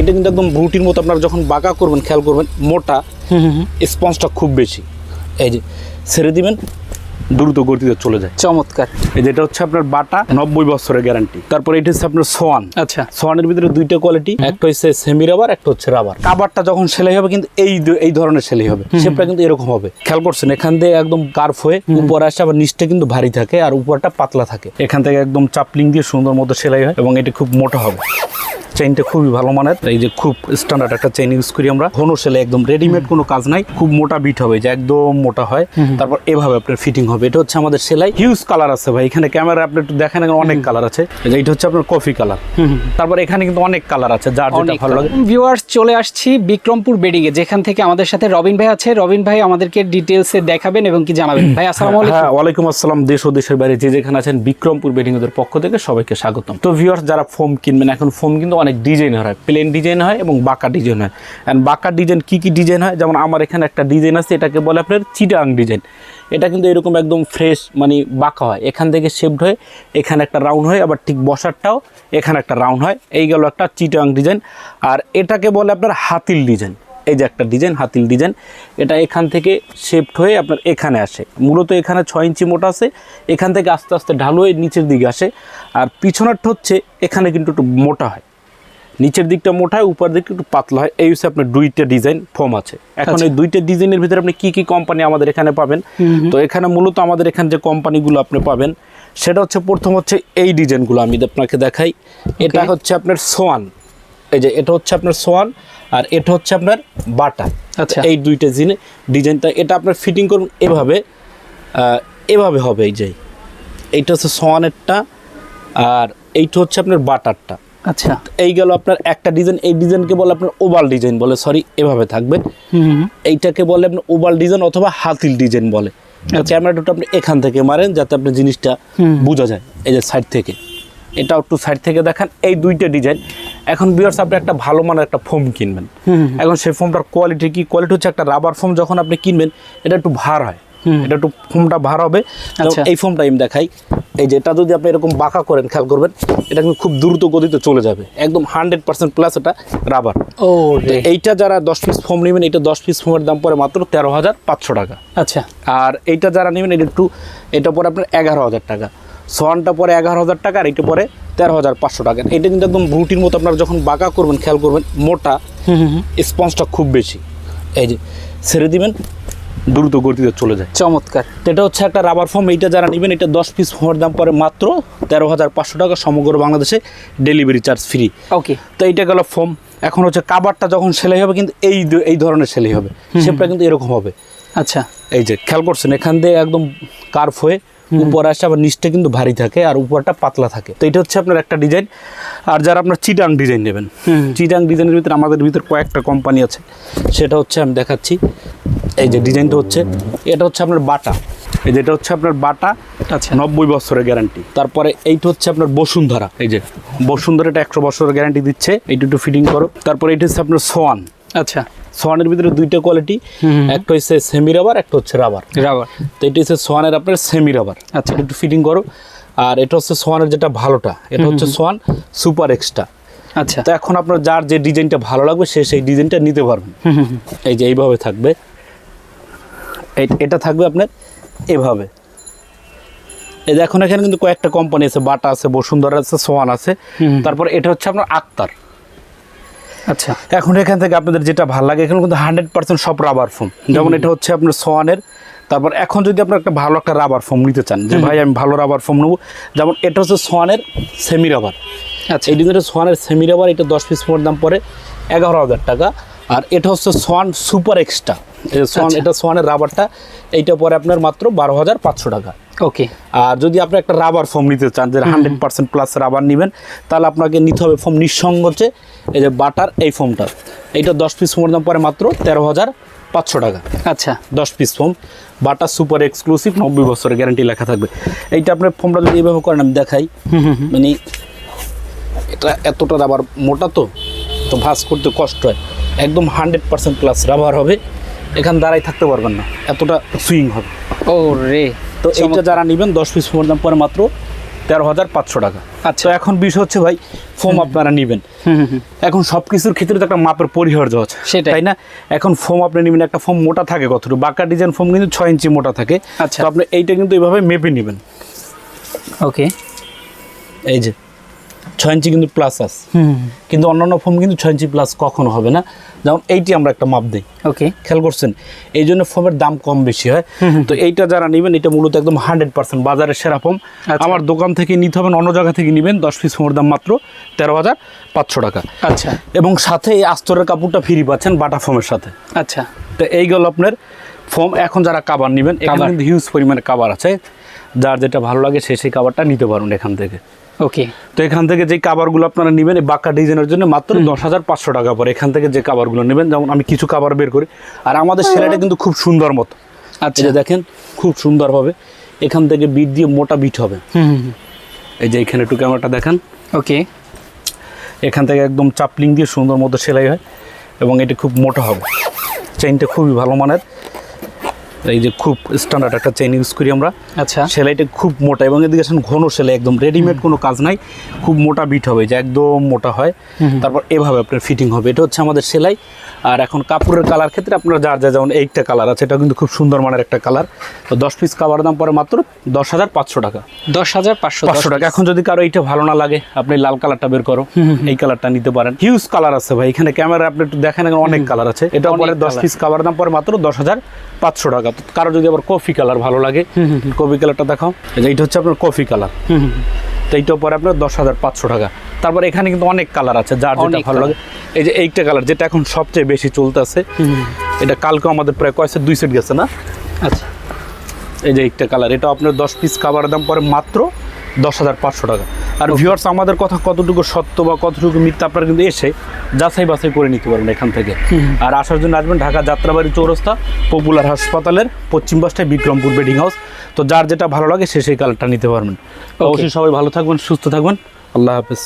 এটা কিন্তু একদম রুটির মতো আপনারা যখন বাঁকা করবেন খেয়াল করবেন মোটা স্পঞ্জটা খুব বেশি। এই যে ছেড়ে দিবেন দ্রুত গতিতে চলে যায়। চমৎকার। এই যেটা হচ্ছে আপনার বাটা নব্বই বছরের গ্যারান্টি তারপর এটা হচ্ছে আপনার সোয়ান। আচ্ছা। সোয়ানের ভিতরে দুইটা কোয়ালিটি একটা হচ্ছে সেমি রাবার একটা হচ্ছে রাবার কাবারটা যখন সেলাই হবে কিন্তু এই এই ধরনের সেলাই হবে। শেপটা কিন্তু এরকম হবে। খেয়াল করছেন এখান থেকে একদম কার্ভ হয়ে উপরে আসে আবার নিচটা কিন্তু ভারী থাকে আর উপরটা পাতলা থাকে। এখান থেকে একদম চাপলিং দিয়ে সুন্দর মতো সেলাই হয় এবং এটা খুব মোটা হবে। চেইনটা খুবই ভালো মানের। এই যে খুব স্ট্যান্ডার্ড একটা চেইন ইউজ করি আমরা। ঘন সেলাই একদম রেডিমেড কোনো কাজ নাই খুব মোটা বিট হবে যে একদম মোটা হয়। তারপর এভাবে আপনার ফিটিং হবে। এটা হচ্ছে আমাদের সেলাই। হিউজ কালার আছে ভাই। এখানে ক্যামেরা আপনি একটু দেখেন অনেক কালার আছে। এটা হচ্ছে আপনার কফি কালার তারপর এখানে কিন্তু অনেক কালার আছে যার যেটা ভালো লাগে। ভিউয়ার্স চলে আসছি বিক্রমপুর বেডিং এ। যেখান থেকে আমাদের সাথে রবিন ভাই আছে। রবিন ভাই আমাদেরকে ডিটেলসে দেখাবেন এবং কি জানাবেন। ভাই আসসালামু আলাইকুম। হ্যাঁ ওয়ালাইকুম আসসালাম দেশ ও দেশের বাইরে। যে যেখানে আছেন বিক্রমপুর বেডিংদের পক্ষ থেকে সবাইকে স্বাগতম। তো ভিউয়ার্স যারা ফোম কিনবেন এখন ফোম কিন্তু অনেক ডিজাইন হয় প্লেন ডিজাইন হয় এবং বাঁকা ডিজাইন হয়। অ্যান্ড বাঁকা ডিজাইন কী কী ডিজাইন হয়? যেমন আমার এখানে একটা ডিজাইন আছে, এটাকে বলে আপনার চিটাং ডিজাইন। এটা কিন্তু এরকম একদম ফ্রেশ মানে বাঁকা হয়। এখান থেকে শেপড হয়ে এখানে একটা রাউন্ড হয়, আবার ঠিক বসারটাও এখানে একটা রাউন্ড হয়। এই গেল একটা চিটাং ডিজাইন। আর এটাকে বলে আপনার হাতিল ডিজাইন। এই যে একটা ডিজাইন, হাতিল ডিজাইন। এটা এখান থেকে শেপড হয়ে আপনার এখানে আসে। মূলত এখানে ছয় ইঞ্চি মোটা আছে। এখান থেকে আস্তে আস্তে ঢালু হয়ে নিচের দিকে আসে। আর পিছনেরটা হচ্ছে এখানে কিন্তু একটু মোটা হয়। নিচের দিকটা মোটা হয় উপর দিকটা একটু পাতলা হয়। এই হচ্ছে আপনার দুইটা ডিজাইন ফর্ম আছে। এখন এই দুইটা ডিজাইনের ভিতরে আপনি কি কি কোম্পানি আমাদের এখানে পাবেন? তো এখানে মূলত আমাদের এখানে যে কোম্পানিগুলো আপনি পাবেন সেটা হচ্ছে প্রথম হচ্ছে এই ডিজাইনগুলো আমি আপনাকে দেখাই। এটা হচ্ছে আপনার সোয়ান। এই যে এটা হচ্ছে আপনার সোয়ান আর এটা হচ্ছে আপনার বাটা। আচ্ছা। এই দুইটা জিনে ডিজাইনটা এটা আপনার ফিটিং করুন এভাবে এভাবে হবে এই যে। এইটা হচ্ছে সোয়ানেরটা আর এইটা হচ্ছে আপনার বাটারটা। আচ্ছা। এই গেল আপনার একটা ডিজাইন এই ডিজাইনকে বলে আপনার ওভাল ডিজাইন বলে সরি এভাবে থাকবে। হুম এইটাকে বলে আপনার ওভাল ডিজাইন অথবা হাতিল ডিজাইন বলে। ক্যামেরাটা আপনি এখান থেকে মারেন যাতে আপনার জিনিসটা বোঝা যায় এই যে সাইড থেকে। এটা একটু সাইড থেকে দেখান এই দুইটা ডিজাইন এখন বিয়ার্স আপনি একটা ভালো মানের একটা ফোম কিনবেন। এখন সেই ফোমটার কোয়ালিটি কি? কোয়ালিটি হচ্ছে একটা রাবার ফোম যখন আপনি কিনবেন এটা একটু ভার হয়। এটা একটু ফোমটা ভার হবে। আচ্ছা। এই ফোমটা আমি দেখাই। এই যেটা যদি আপনি এরকম বাঁকা করেন খেয়াল করবেন এটা কিন্তু খুব দ্রুত গতিতে চলে যাবে। একদম হান্ড্রেড পার্সেন্ট প্লাস এটা রাবার ও এইটা যারা দশ পিস ফোম নেবেন এটা দশ পিস ফোমের দাম পরে মাত্র তেরো হাজার পাঁচশো টাকা। আচ্ছা। আর এইটা যারা নেবেন এটা একটু এটা পরে আপনার এগারো হাজার টাকা। সোয়ানটা পরে এগারো হাজার টাকা আর এটা পরে তেরো হাজার পাঁচশো টাকা। এটা কিন্তু একদম রুটির মতো আপনারা যখন বাঁকা করবেন খেয়াল করবেন মোটা স্পঞ্জটা খুব বেশি। এই যে ছেড়ে দিবেন দ্রুত গতিতে চলে যায়। চমৎকার। এটা হচ্ছে একটা রাবার ফর্ম এইটা যারা নেবেন এটা দশ পিস ফোমের দাম পরে মাত্র তেরো হাজার পাঁচশো টাকা সমগ্র বাংলাদেশে ডেলিভারি চার্জ ফ্রি ওকে তো এইটা গেল ফর্ম এখন হচ্ছে কাবারটা যখন সেলাই হবে কিন্তু এই এই ধরনের সেলাই হবে। শেপটা কিন্তু এরকম হবে। আচ্ছা। এই যে খেয়াল করছেন এখান দিয়ে একদম কার্ভ হয়ে উপরে আসে আবার নিচটা কিন্তু ভারী থাকে আর উপরটা পাতলা থাকে। তো এটা হচ্ছে আপনার একটা ডিজাইন আর যারা আপনার চিটাং ডিজাইন নেবেন চিটাং ডিজাইনের ভিতরে আমাদের ভিতরে কয়েকটা কোম্পানি আছে সেটা হচ্ছে আমি দেখাচ্ছি। এই যে ডিজাইনটা হচ্ছে এটা হচ্ছে আপনার বাটা। এই যে এটা হচ্ছে আপনার বাটা আচ্ছা। নব্বই বছরের গ্যারান্টি তারপরে এইটা হচ্ছে আপনার বসুন্ধরা। এই যে বসুন্ধরা এটা একশো বছরের গ্যারান্টি দিচ্ছে এইটা একটু ফিটিং করো। তারপরে এটা হচ্ছে আপনার সোয়ান। আচ্ছা। সোয়ানের ভিতরে দুইটা কোয়ালিটি একটা হচ্ছে সেমি রাবার একটা হচ্ছে রাবার রাবার তো এটা হচ্ছে সোয়ানের আপনার সেমি রাবার আচ্ছা। এটা একটু ফিটিং করো। আর এটা হচ্ছে সোয়ানের যেটা ভালোটা এটা হচ্ছে সোয়ান সুপার এক্সট্রা। আচ্ছা। তো এখন আপনার যার যে ডিজাইনটা ভালো লাগবে সে সেই ডিজাইনটা নিতে পারবেন এই যে এইভাবে থাকবে। এটা থাকবে আপনার এভাবে। এই যে এখন এখানে কিন্তু কয়েকটা কোম্পানি আছে বাটা আছে বসুন্ধরা আছে সোয়ান আছে। তারপর এটা হচ্ছে আপনার আক্তার। আচ্ছা। এখন এখান থেকে আপনাদের যেটা ভালো লাগে এখানে কিন্তু হান্ড্রেড পার্সেন্ট সব রাবার ফোম যেমন এটা হচ্ছে আপনার সোয়ানের তারপর এখন যদি আপনার একটা ভালো একটা রাবার ফোম নিতে চান যে ভাই আমি ভালো রাবার ফোম নেব যেমন এটা হচ্ছে সোয়ানের সেমি রাবার আচ্ছা। এই ডিজাইনের সোয়ানের সেমি রাবার এটা দশ পিস ফোমের দাম পড়ে এগারো হাজার টাকা। আর এটা হচ্ছে সোয়ান সুপার এক্সট্রা সোয়ান আচ্ছা। এটা সোয়ানের রাবারটা এইটা পরে আপনার মাত্র বারো হাজার পাঁচশো টাকা। ওকে। আর যদি আপনি একটা রাবার ফোম নিতে চান যে হান্ড্রেড পার্সেন্ট প্লাস রাবার নেবেন তাহলে আপনাকে নিতে হবে ফোম নিঃসঙ্গ হচ্ছে এই যে বাটার এই ফোমটা এইটা দশ পিস ফোমের দাম পরে মাত্র তেরো হাজার পাঁচশো টাকা। আচ্ছা। দশ piece foam butter super exclusive নব্বই বছরের গ্যারান্টি লেখা থাকবে। এইটা আপনার ফোমটা যদি এইভাবে করেন আমি দেখাই। মানে এটা এতটা রাবার মোটা তো তো ভাস করতে কষ্ট হয়। একদম হান্ড্রেড পার্সেন্ট প্লাস রাবার হবে। এখান দাঁড়াই থাকতে পারবেন না। এতটা সুইং হবে। ও রে তো এইটা যারা নেবেন দশ পিস ফোনের দাম পরে মাত্র তেরো হাজার পাঁচশো টাকা। আচ্ছা। এখন বিষয় হচ্ছে ভাই ফোম আপনারা নেবেন। হুম হুম হুম। এখন সব কিছুর ক্ষেত্রে তো একটা মাপের পরিহার্য আছে সেটা তাই না? এখন ফোম আপনি নেবেন একটা ফোম মোটা থাকে কতটুকু? বাঁকা ডিজাইন ফোম কিন্তু ছয় ইঞ্চি মোটা থাকে। আচ্ছা। আপনি এইটা কিন্তু এইভাবে মেপে নেবেন। ওকে এই যে ছয় ইঞ্চি কিন্তু প্লাস আছে। কিন্তু অন্যান্য ফোম কিন্তু ছয় ইঞ্চি প্লাস কখনো হবে না। যেমন এইটি আমরা একটা মাপ দিই। ওকে। খেয়াল করছেন? এই জন্য ফোমের দাম কম বেশি হয়। তো এইটা যারা নেবেন এটা মূলত একদম হান্ড্রেড পার্সেন্ট বাজারের সেরা ফোম আচ্ছা। আমার দোকান থেকে নিতে হবে অন্য জায়গা থেকে নেবেন। দশ পিস ফোমের দাম মাত্র তেরো হাজার পাঁচশো টাকা। আচ্ছা। এবং সাথে এই আস্তরের কাপড়টা ফ্রি পাচ্ছেন বাটা ফোমের সাথে। আচ্ছা। তো এই গেল আপনার ফোম এখন যারা কাবার নেবেন এখানে কিন্তু হিউজ পরিমাণে কাবার আছে। যার যেটা ভালো লাগে সে সেই কাবারটা নিতে পারবেন এখান থেকে। ওকে তো এখান থেকে যে কাবারগুলো আপনারা নেবেন এই বাঁকা ডিজাইনের জন্য মাত্র দশ হাজার পাঁচশো টাকা পরে এখান থেকে যে কাবারগুলো নেবেন যেমন আমি কিছু কাবার বের করি। আর আমাদের সেলাইটা কিন্তু খুব সুন্দর মতো। আচ্ছা। দেখেন খুব সুন্দরভাবে এখান থেকে বিট দিয়ে মোটা বিট হবে। এই যে এখানে একটু ক্যামেরাটা দেখেন। ওকে এখান থেকে একদম চাপলিং দিয়ে সুন্দর মতো সেলাই হয়। এবং এটি খুব মোটা হবে। চেইনটা খুবই ভালো মানের। এই যে খুব স্ট্যান্ডার্ড একটা চেইন ইউজ করি আমরা। আচ্ছা। সেলাইটা খুব মোটা এবং এদিকে আসেন ঘন সেলাই একদম রেডিমেড কোনো কাজ নাই। খুব মোটা বিট হবে যে একদম মোটা হয়। তারপর এভাবে আপনার ফিটিং হবে। এটা হচ্ছে আমাদের সেলাই। আর এখন কাপড়ের কালার ক্ষেত্রে আপনার যার যা যেমন এইটা কালার আছে এটা কিন্তু খুব সুন্দর মানের একটা কালার তো দশ পিস কাবার দাম পরে মাত্র দশ হাজার পাঁচশো টাকা। দশ হাজার পাঁচশো পাঁচশো টাকা। এখন যদি কারও এইটা ভালো না লাগে আপনি লাল কালারটা বের করো। এই কালারটা নিতে পারেন। হিউজ কালার আছে ভাই। এখানে ক্যামেরা আপনি একটু দেখেন অনেক কালার আছে। এটা পরে দশ পিস কাবার দাম পরে মাত্র দশ হাজার পাঁচশো টাকা। কারও যদি আবার কফি কালার ভালো লাগে কফি কালারটা দেখাও। এইটা হচ্ছে আপনার কফি কালার। তো এইটার পরে আপনার দশ হাজার পাঁচশো টাকা। তারপর এখানে কিন্তু অনেক কালার আছে যার যেটা ভালো লাগে। এই যে এইটা কালার যেটা এখন সবচেয়ে বেশি চলতেছে এটা কালকে আমাদের প্রায় কয় set? দুই সেট গেছে না? আচ্ছা। এই যে একটা কালার এটা আপনার দশ পিস কাবার দাম পরে মাত্র দশ হাজার পাঁচশো টাকা। আর ভিউয়ার্স আমাদের কথা কতটুকু সত্য বা কতটুকু মিথ্যা আপনারা কিন্তু এসে যাচাই বাছাই করে নিতে পারেন এখান থেকে। আর আসার জন্য আসবেন ঢাকা যাত্রাবাড়ি চৌরস্তা পপুলার হাসপাতালের পশ্চিম বাসটায় বিক্রমপুর বেডিং হাউস তো যার যেটা ভালো লাগে সে সেই কালারটা নিতে পারবেন। অবশ্যই সবাই ভালো থাকবেন সুস্থ থাকবেন। আল্লাহ হাফেজ।